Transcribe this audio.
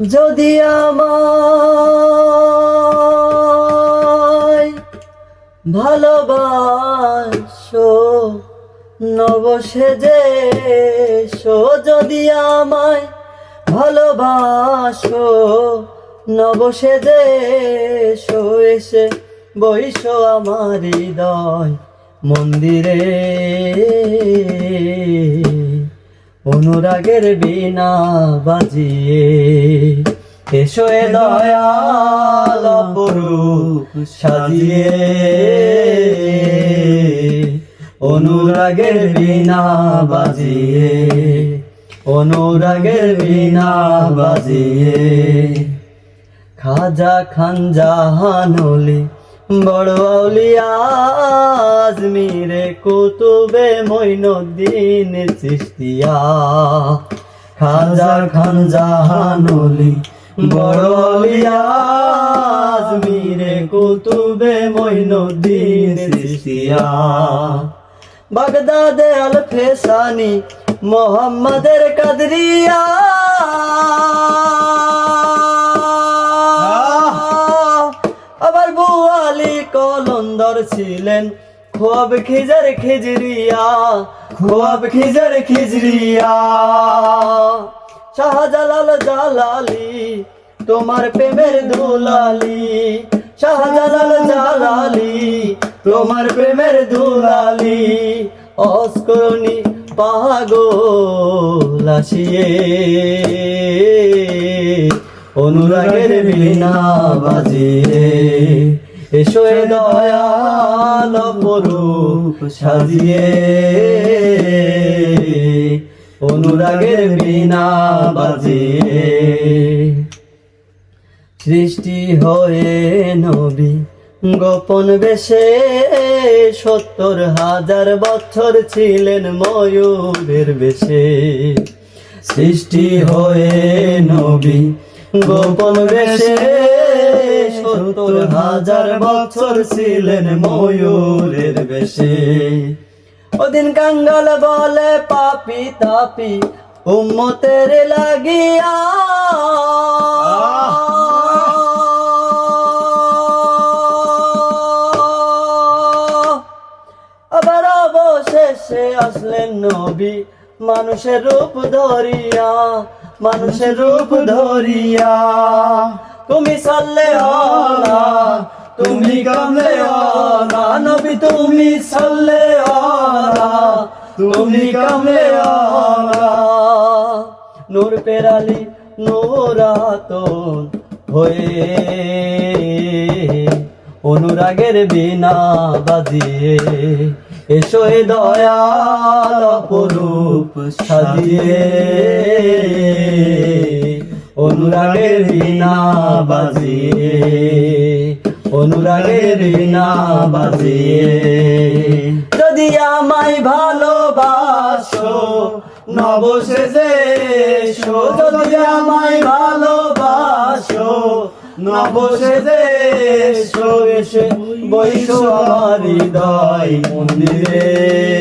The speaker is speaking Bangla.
যদি আমায় ভালোবাসো নবসেজে এসো। যদি আমায় ভালোবাসো নবসেজে এসো। বইসো আমার হৃদয় মন্দিরে। অনুরাগের বিনা বাজিয়ে। এসো এ দয়াল সাজিয়ে। অনুরাগের বিনা বাজিয়ে। অনুরাগের বিনা বাজিয়ে। খাজা খান জাহানলি বড় আউলিয়া আজমিরে কুতুবে মইনুদ্দিন চিস্তিয়া খাজা খান জাহানলি বড় আউলিয়া আজমিরে কুতুবে মইনুদ্দিন চিস্তিয়া বাগদাদে আল ফেসানি, মোহাম্মদের কাদরিয়া। কলন্দর ছিলেন। খোয়াব খিজার খিজরিয়া, খোয়াব খিজার খিজরিয়া। শাহজালাল জালালি, তোমার প্রেমের দুলালি। শাহজালাল জালালি, তোমার প্রেমের দুলালি। অস্করণী পাগল আসিয়ে। অনুরাগের বিনা বাজিয়ে। এসো এ দয়াল পরূপ সাজিয়ে। অনুরাগের বিনা বাজিয়ে। সৃষ্টি হয়ে নবী গোপন বেশে সত্তর হাজার বছর ছিলেন ময়ূরের বেশে। সৃষ্টি হয়ে নবী গোপন বেশে সত্তর হাজার বছর ছিলেন ময়ূরের বেশে। ওদিন কাঙ্গাল বলে, পাপি, তাপি, উম্মতের লাগিয়া। আবার অবশেষে আসলেন নবী, মানুষের রূপ ধরিয়া, মানুষের রূপ ধরিয়া। তুমি সাল্লে আলা, তুমি কামলে আলা, নবী তুমি সাল্লে আলা, তুমি কামলে আলা। নূর পেরালি নূরাতন হয়ে, অনুরাগের বিনা বাজিয়ে, এসো এ দয়াল অপরূপ সাজিয়ে। অনুরাগের বিনা বাজিয়ে, অনুরাগের বিনা বাজিয়ে। যদি আমায় ভালোবাসো নবশেষে যদি আমায় ভালোবাসো নবশেষে বৈশো হৃদয় মন্দিরে।